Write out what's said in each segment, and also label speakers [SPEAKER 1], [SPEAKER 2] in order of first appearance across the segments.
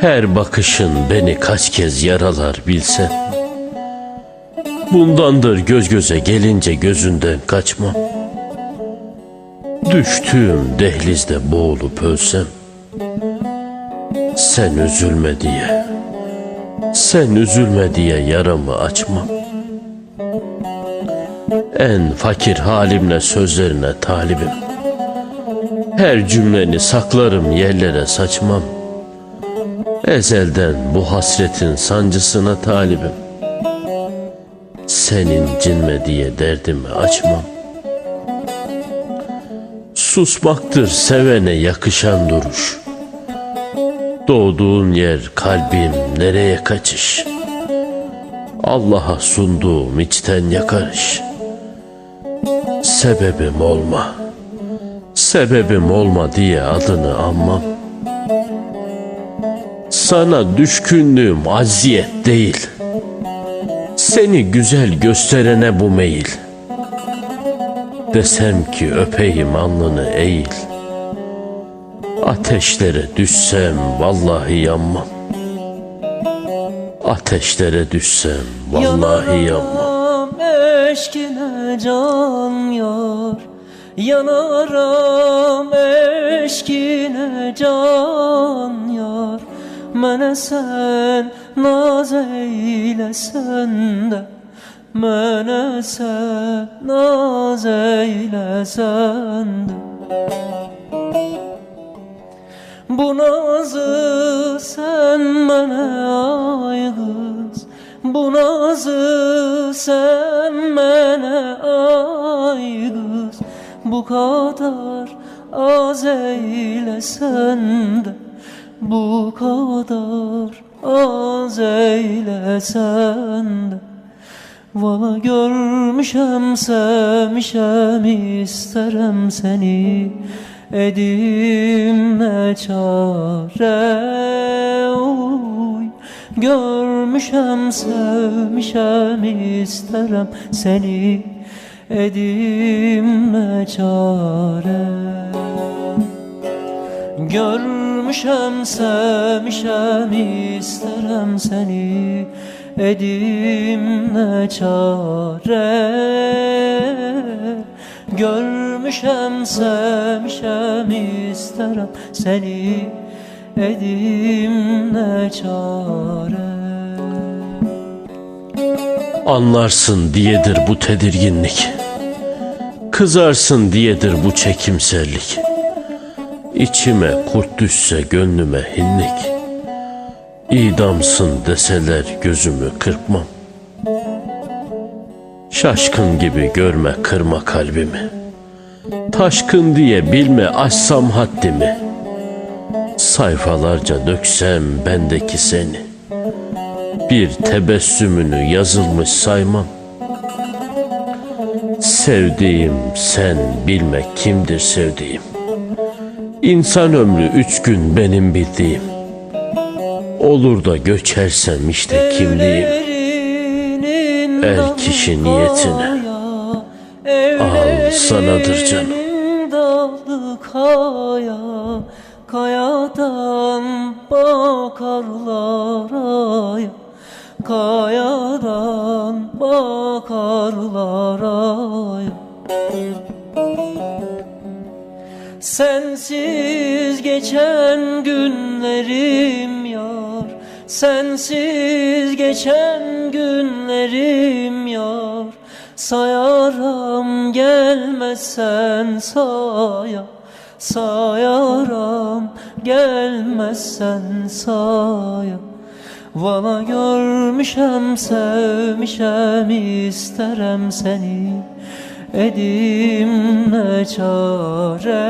[SPEAKER 1] Her bakışın beni kaç kez yaralar bilsen Bundandır göz göze gelince gözünden kaçmam Düştüğüm dehlizde boğulup ölsem Sen üzülme diye Sen üzülme diye yaramı açmam En fakir halimle sözlerine talibim. Her cümleni saklarım yerlere saçmam. Ezelden bu hasretin sancısına talibim. Senin cinme diye derdimi açmam. Susmaktır sevene yakışan duruş. Doğduğun yer kalbim nereye kaçış? Allah'a sunduğum içten yakarış Sebebim olma Sebebim olma diye adını anmam sana düşkünlüğüm aziyet değil. Seni güzel gösterene bu meyil. Desem ki öpeyim alnını eğil. Ateşlere düşsem vallahi yanmam. Ateşlere düşsem vallahi yanmam.
[SPEAKER 2] Eşkine can yar. Yanarım eşkine can yar. Mene sen naz eylesen de Mene sen naz eylesen de bu nazı sen mene ay kız Bu nazı sen mene ay kız Bu kadar az eylesen de Bu kadar az eylesen de. Valla görmüşem sevmişem isterem seni. Edim ne çare uy Görmüşem sevmişem isterem seni. Edim ne çare. Görmüşem sevmişem isterem seni. Edim ne çare. Görmüşem sevmişem isterem seni Edim ne çare
[SPEAKER 1] Anlarsın diyedir bu tedirginlik. Kızarsın diyedir bu çekimsellik. İçime kurt düşse gönlüme hinlik. İdamsın deseler gözümü kırpmam. Şaşkın gibi görme kırma kalbimi. Taşkın diye bilme aşsam haddimi. Sayfalarca döksem bendeki seni. Bir tebessümünü yazılmış saymam. Sevdiğim sen bilme kimdir sevdiğim. İnsan ömrü üç gün benim bildiğim. Olur da göçersem işte kimliğim. Er kişi niyetine. Al sanadır canım.
[SPEAKER 2] Dalı kaya Kayadan bakarlar aya Kayadan bakarlar aya Sensiz geçen günlerim yar. Sensiz geçen günlerim yar. Sayaram gelmezsen saya Sayaram gelmezsen saya Valla görmüşem sevmişem isterem seni. Edim ne çare.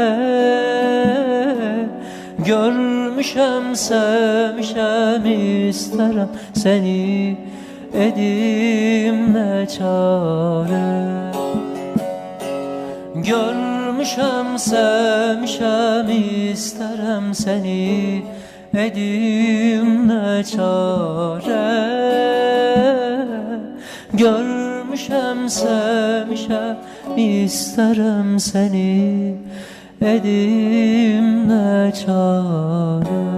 [SPEAKER 2] Görmüşem sevmişem isterem seni. Edim ne çare. Görmüşem sevmişem isterem seni. Edim ne çare. Görmüşem sevmişem isterim seni. Edim ne çare